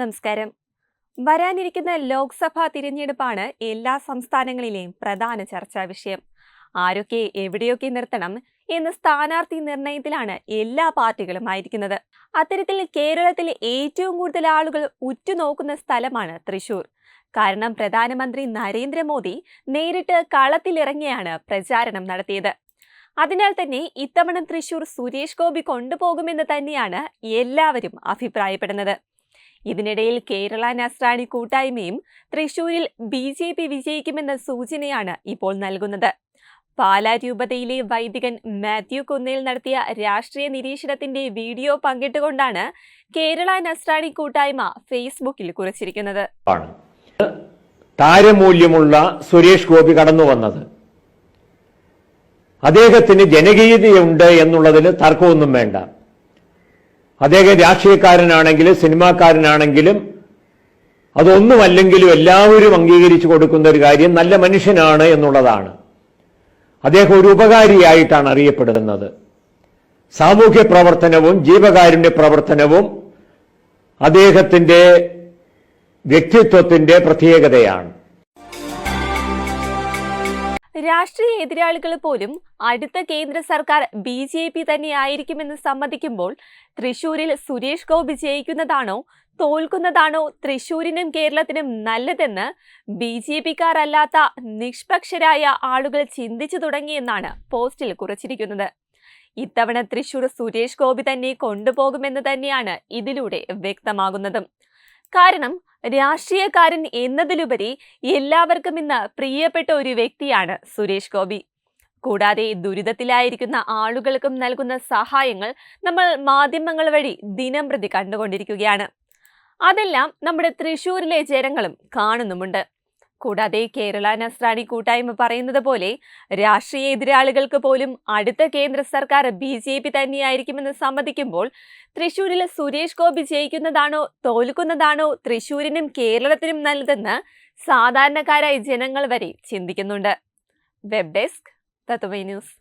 നമസ്കാരം. വരാനിരിക്കുന്ന ലോക്സഭാ തിരഞ്ഞെടുപ്പാണ് എല്ലാ സംസ്ഥാനങ്ങളിലെയും പ്രധാന ചർച്ചാ വിഷയം. ആരൊക്കെ എവിടെയൊക്കെ നിർത്തണം എന്ന സ്ഥാനാർത്ഥി നിർണയത്തിലാണ് എല്ലാ പാർട്ടികളും ആയിരിക്കുന്നത്. അത്തരത്തിൽ കേരളത്തിൽ ഏറ്റവും കൂടുതൽ ആളുകൾ ഉറ്റുനോക്കുന്ന സ്ഥലമാണ് തൃശൂർ. കാരണം പ്രധാനമന്ത്രി നരേന്ദ്രമോദി നേരിട്ട് കളത്തിലിറങ്ങിയാണ് പ്രചാരണം നടത്തിയത്. അതിനാൽ തന്നെ ഇത്തവണ തൃശൂർ സുരേഷ് ഗോപി കൊണ്ടുപോകുമെന്ന് തന്നെയാണ് എല്ലാവരും അഭിപ്രായപ്പെടുന്നത്. ഇതിനിടയിൽ കേരള നസ്രാണി കൂട്ടായ്മയും തൃശൂരിൽ ബി ജെ പി വിജയിക്കുമെന്ന സൂചനയാണ് ഇപ്പോൾ നൽകുന്നത്. പാലാ രൂപതയിലെ വൈദികൻ മാത്യു കുന്നേൽ നടത്തിയ രാഷ്ട്രീയ നിരീക്ഷണത്തിന്റെ വീഡിയോ പങ്കിട്ടുകൊണ്ടാണ് കേരള നസ്രാണി കൂട്ടായ്മ ഫേസ്ബുക്കിൽ കുറിച്ചിരിക്കുന്നത്. താരമൂല്യമുള്ള സുരേഷ് ഗോപി കടന്നു വന്നത്. അദ്ദേഹത്തിന് ജനകീയതയുണ്ട് എന്നുള്ളതിന് തർക്കമൊന്നും വേണ്ട. അദ്ദേഹം രാഷ്ട്രീയക്കാരനാണെങ്കിലും സിനിമാക്കാരനാണെങ്കിലും അതൊന്നുമല്ലെങ്കിലും എല്ലാവരും അംഗീകരിച്ചു കൊടുക്കുന്ന ഒരു കാര്യം നല്ല മനുഷ്യനാണ് എന്നുള്ളതാണ്. അദ്ദേഹം ഒരു ഉപകാരിയായിട്ടാണ് അറിയപ്പെടുന്നത്. സാമൂഹ്യ പ്രവർത്തനവും ജീവകാരുണ്യ പ്രവർത്തനവും അദ്ദേഹത്തിന്റെ വ്യക്തിത്വത്തിന്റെ പ്രത്യേകതയാണ്. രാഷ്ട്രീയ എതിരാളികൾ പോലും അടുത്ത കേന്ദ്ര സർക്കാർ ബി ജെ പി തന്നെയായിരിക്കുമെന്ന് സമ്മതിക്കുമ്പോൾ തൃശൂരിൽ സുരേഷ് ഗോപി ജയിക്കുന്നതാണോ തോൽക്കുന്നതാണോ തൃശൂരിനും കേരളത്തിനും നല്ലതെന്ന് ബി ജെ പിക്കാരല്ലാത്ത നിഷ്പക്ഷരായ ആളുകൾ ചിന്തിച്ചു തുടങ്ങിയെന്നാണ് പോസ്റ്റിൽ കുറിച്ചിരിക്കുന്നത്. ഇത്തവണ തൃശൂർ സുരേഷ് ഗോപി തന്നെ കൊണ്ടുപോകുമെന്ന് തന്നെയാണ് ഇതിലൂടെ വ്യക്തമാകുന്നതും. കാരണം രാഷ്ട്രീയക്കാരൻ എന്നതിലുപരി എല്ലാവർക്കും ഇന്ന് പ്രിയപ്പെട്ട ഒരു വ്യക്തിയാണ് സുരേഷ് ഗോപി. കൂടാതെ ദുരിതത്തിലായിരിക്കുന്ന ആളുകൾക്കും നൽകുന്ന സഹായങ്ങൾ നമ്മൾ മാധ്യമങ്ങൾ വഴി ദിനം പ്രതി കണ്ടുകൊണ്ടിരിക്കുകയാണ്. അതെല്ലാം നമ്മുടെ തൃശൂരിലെ ജനങ്ങളും കാണുന്നുമുണ്ട്. കൂടാതെ കേരള നസ്രാണി കൂട്ടായ്മ പറയുന്നത് പോലെ രാഷ്ട്രീയ എതിരാളികൾക്ക് പോലും അടുത്ത കേന്ദ്ര സർക്കാർ ബി ജെ പി തന്നെയായിരിക്കുമെന്ന് സമ്മതിക്കുമ്പോൾ തൃശൂരിൽ സുരേഷ് ഗോപി ജയിക്കുന്നതാണോ തോൽക്കുന്നതാണോ തൃശൂരിനും കേരളത്തിനും നല്ലതെന്ന് സാധാരണക്കാരായ ജനങ്ങൾ വരെ ചിന്തിക്കുന്നുണ്ട്. Web desk Tatwamayi news.